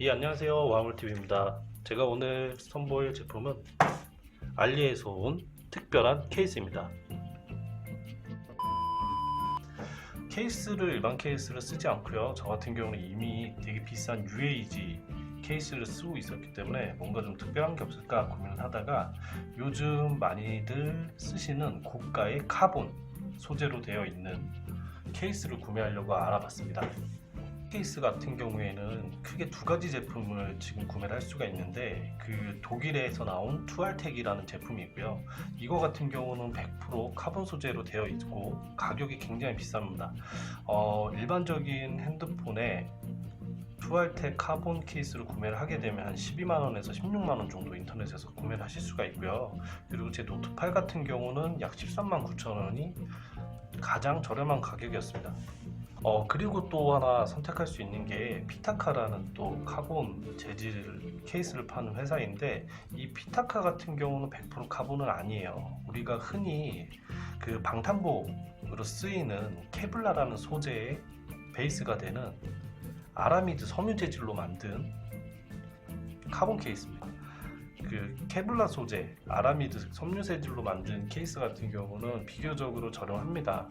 예, 안녕하세요. 와물TV입니다. 제가 오늘 선보일 제품은 알리에서 온 특별한 케이스입니다. 케이스를 일반 케이스를 쓰지 않고요. 저 같은 경우는 이미 되게 비싼 UAG 케이스를 쓰고 있었기 때문에 뭔가 좀 특별한 게 없을까 고민을 하다가 요즘 많이들 쓰시는 고가의 카본 소재로 되어 있는 케이스를 구매하려고 알아봤습니다. 케이스 같은 경우에는 크게 두 가지 제품을 지금 구매를 할 수가 있는데 그 독일에서 나온 투알텍이라는 제품이 있고요. 이거 같은 경우는 100% 카본 소재로 되어 있고 가격이 굉장히 비쌉니다. 어, 일반적인 핸드폰에 투알텍 카본 케이스를 구매를 하게 되면 한 12만원에서 16만원 정도 인터넷에서 구매를 하실 수가 있고요. 그리고 제 노트 8 같은 경우는 약 13만 9천원이 가장 저렴한 가격이었습니다. 어 그리고 또 하나 선택할 수 있는 게 피타카라는 또 카본 재질 케이스를 파는 회사인데 이 피타카 같은 경우는 100% 카본은 아니에요. 우리가 흔히 그 방탄복으로 쓰이는 케블라라는 소재의 베이스가 되는 아라미드 섬유 재질로 만든 카본 케이스입니다. 그 케블라 소재, 아라미드 섬유 재질로 만든 케이스 같은 경우는 비교적으로 저렴합니다.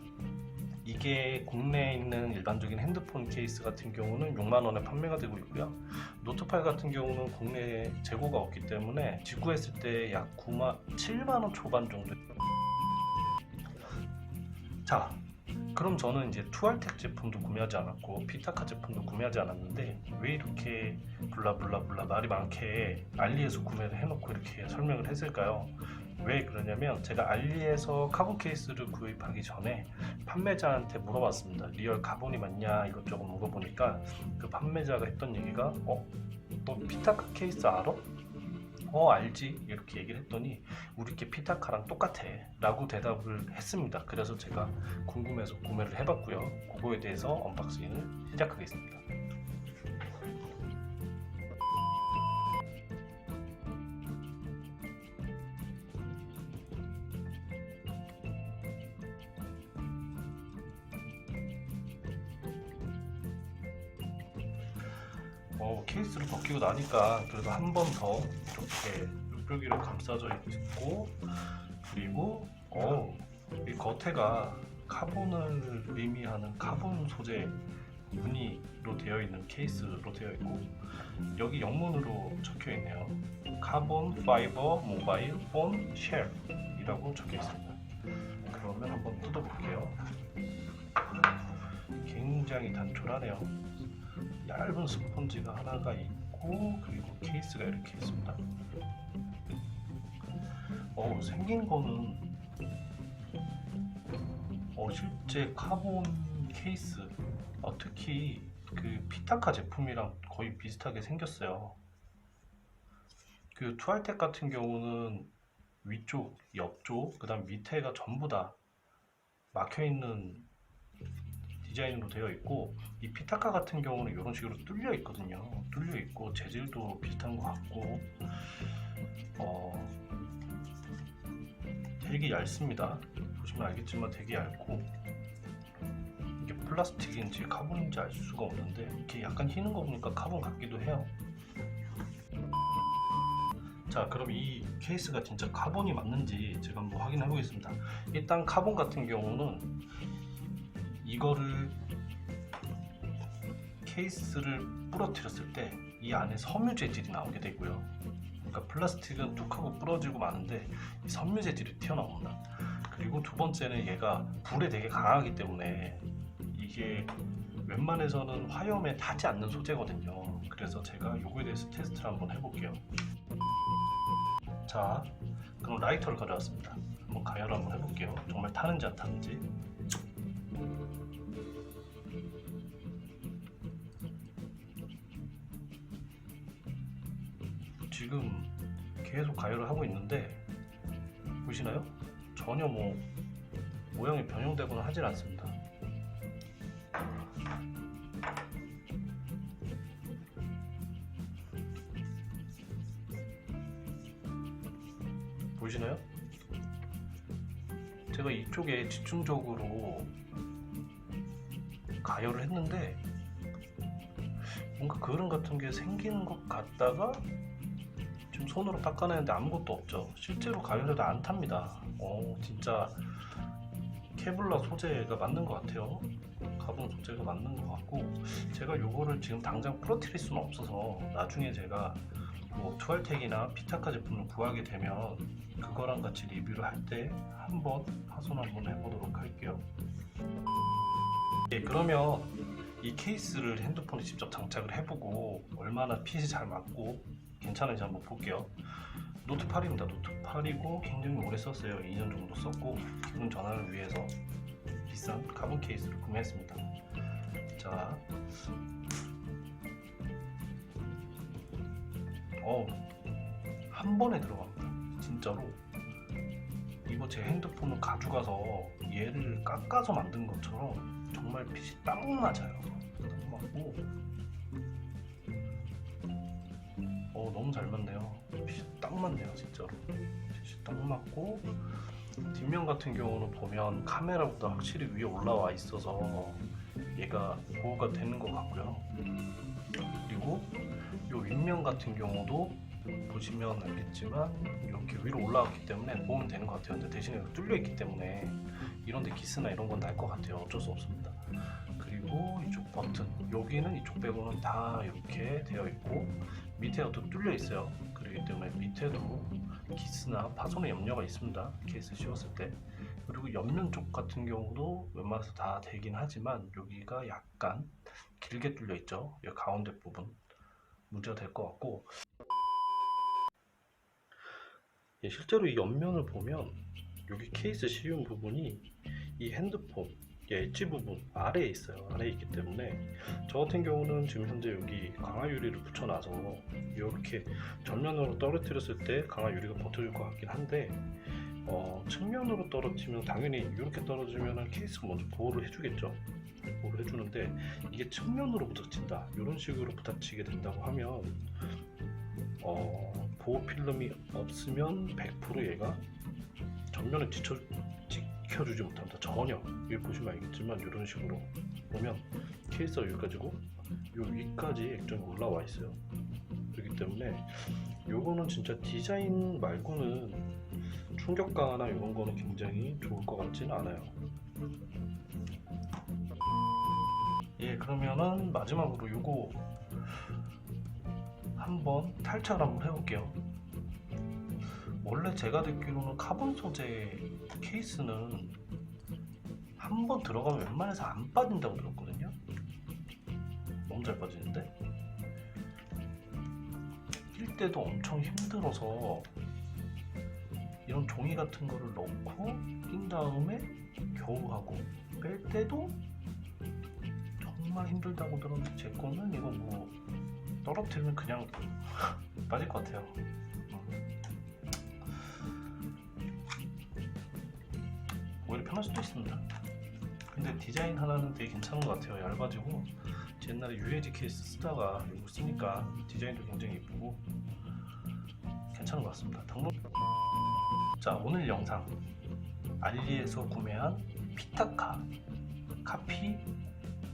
이게 국내에 있는 일반적인 핸드폰 케이스 같은 경우는 6만 원에 판매가 되고 있고요. 노트 8 같은 경우는 국내에 재고가 없기 때문에 직구했을 때 약 9만 7만 원 초반 정도. 자, 그럼 저는 이제 투알텍 제품도 구매하지 않았고 피타카 제품도 구매하지 않았는데 왜 이렇게 블라블라블라 말이 많게 알리에서 구매를 해놓고 이렇게 설명을 했을까요? 왜 그러냐면 제가 알리에서 카본 케이스를 구입하기 전에 판매자한테 물어봤습니다. 리얼 카본이 맞냐 이것저것 물어보니까 그 판매자가 했던 얘기가 어? 너 피타카 케이스 알아? 어 알지 이렇게 얘기를 했더니 우리 게 피타카랑 똑같아 라고 대답을 했습니다 그래서 제가 궁금해서 구매를 해봤고요 그거에 대해서 언박싱을 시작하겠습니다 어, 케이스를 벗기고 나니까 그래도 한 번 더 이렇게 룩벽이로 감싸져 있고 그리고 어, 이 겉에가 카본을 의미하는 카본 소재 무늬로 되어 있는 케이스로 되어 있고 여기 영문으로 적혀 있네요. 카본 파이버 모바일 폰 쉘이라고 적혀 있습니다. 그러면 한번 뜯어볼게요. 굉장히 단촐하네요. 얇은 스펀지가 하나가 있고 그리고 케이스가 이렇게 있습니다. 어 생긴 거는 어 실제 카본 케이스 어, 특히 그 피타카 제품이랑 거의 비슷하게 생겼어요. 그 투알텍 같은 경우는 위쪽, 옆쪽, 그다음 밑에가 전부 다 막혀 있는 디자인으로 되어 있고 이 피타카 같은 경우는 이런 식으로 뚫려 있거든요. 뚫려 있고 재질도 비슷한 것 같고 어, 되게 얇습니다. 보시면 알겠지만 되게 얇고 이게 플라스틱인지 카본인지 알 수가 없는데 이렇게 약간 휘는 거 보니까 카본 같기도 해요. 자 그럼 이 케이스가 진짜 카본이 맞는지 제가 한번 확인해 보겠습니다. 일단 카본 같은 경우는 이거를 케이스를 부러뜨렸을 때 이 안에 섬유 재질이 나오게 되고요. 그러니까 플라스틱은 툭 하고 부러지고 마는데 이 섬유 재질이 튀어나옵니다. 그리고 두 번째는 얘가 불에 되게 강하기 때문에 이게 웬만해서는 화염에 타지 않는 소재거든요. 그래서 제가 요거에 대해서 테스트를 한번 해볼게요. 자, 그럼 라이터를 가져왔습니다. 한번 가열을 한번 해볼게요. 정말 타는지 안 타는지. 지금 계속 가열을 하고 있는데 보시나요? 전혀 뭐 모양이 변형되거나 하질 않습니다. 보이시나요? 제가 이쪽에 집중적으로 가열을 했는데 뭔가 그런 같은 게 생기는 것 같다가 지금 손으로 닦아내는데 아무것도 없죠. 실제로 가열해도 안 탑니다. 어, 진짜 케블라 소재가 맞는 것 같아요. 가본 소재가 맞는 것 같고 제가 요거를 지금 당장 부러뜨릴 수는 없어서 나중에 제가 뭐 투알텍이나 피타카 제품을 구하게 되면 그거랑 같이 리뷰를 할 때 한번 하손 한번 해보도록 할게요. 예, 그러면 이 케이스를 핸드폰에 직접 장착을 해보고 얼마나 핏이 잘 맞고 괜찮은지 한번 볼게요. 노트 8입니다. 노트 8이고 굉장히 오래 썼어요. 2년 정도 썼고 기분 전환을 위해서 비싼 가분 케이스를 구매했습니다. 자, 어, 한 번에 들어갑니다. 진짜로. 이거 제 핸드폰을 가져가서 얘를 깎아서 만든 것처럼 정말 핏이 딱 맞아요. 딱 맞고, 어 너무 잘 맞네요. 핏이 딱 맞네요, 진짜로. 핏이 딱 맞고 뒷면 같은 경우는 보면 카메라보다 확실히 위에 올라와 있어서 얘가 보호가 되는 것 같고요. 그리고 이 윗면 같은 경우도 보시면 알겠지만 이렇게 위로 올라왔기 때문에 보면 되는 것 같아요. 근데 대신에 뚫려 있기 때문에 이런데 기스나 이런 건 날 것 같아요. 어쩔 수 없습니다. 그리고 이쪽 버튼 여기는 이쪽 빼고는 다 이렇게 되어 있고 밑에가 또 뚫려 있어요. 그렇기 때문에 밑에도 기스나 파손의 염려가 있습니다. 케이스 씌웠을 때. 그리고 옆면 쪽 같은 경우도 웬만해서 다 되긴 하지만 여기가 약간 길게 뚫려 있죠. 이 가운데 부분 문제가 될 것 같고 예, 실제로 이 옆면을 보면 여기 케이스 씌운 부분이 이 핸드폰 이 엣지 부분 아래에 있어요. 아래에 있기 때문에 저 같은 경우는 지금 현재 여기 강화 유리를 붙여놔서 이렇게 전면으로 떨어뜨렸을 때 강화 유리가 버텨줄 것 같긴 한데 어, 측면으로 떨어지면 당연히 이렇게 떨어지면 케이스가 먼저 보호를 해주겠죠. 보호를 해주는데 이게 측면으로 부딪힌다 이런 식으로 부딪히게 된다고 하면 어, 보호 필름이 없으면 100% 얘가 전면에 지쳐, 지켜주지 못합니다. 전혀. 여기 보시면 알겠지만 이런 식으로 보면 케이스가 여기까지고 요 위까지 액정이 올라와 있어요. 그렇기 때문에 요거는 진짜 디자인 말고는 충격 강화나 이런 거는 굉장히 좋을 것 같지는 않아요. 예, 그러면은 마지막으로 요거 한번 탈착을 한번 해볼게요. 원래 제가 듣기로는 카본 소재 케이스는 한 번 들어가면 웬만해서 안 빠진다고 들었거든요. 너무 잘 빠지는데? 낄 때도 엄청 힘들어서 이런 종이 같은 거를 넣고 낀 다음에 겨우 하고 뺄 때도 정말 힘들다고 들었는데 제 거는 이거 뭐 떨어뜨리면 그냥 빠질 것 같아요. 오히려 편할 수도 있습니다. 근데 디자인 하나는 되게 괜찮은 것 같아요. 얇아지고 제 옛날에 UAG 케이스 쓰다가 이거 쓰니까 디자인도 굉장히 예쁘고 괜찮은 것 같습니다. 당분 자 오늘 영상 알리에서 구매한 피타카 카피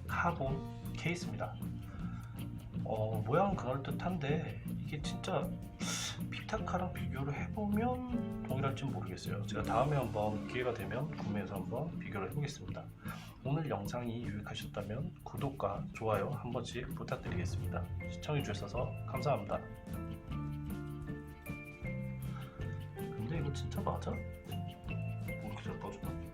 카본 케이스입니다. 어, 모양은 그럴듯한데 이게 진짜 피타카랑 비교를 해보면 동일할지는 모르겠어요. 제가 다음에 한번 기회가 되면 구매해서 한번 비교를 해보겠습니다. 오늘 영상이 유익하셨다면 구독과 좋아요 한 번씩 부탁드리겠습니다. 시청해주셔서 감사합니다. 근데 이거 진짜 맞아? 뭐 이렇게 잘 빠져?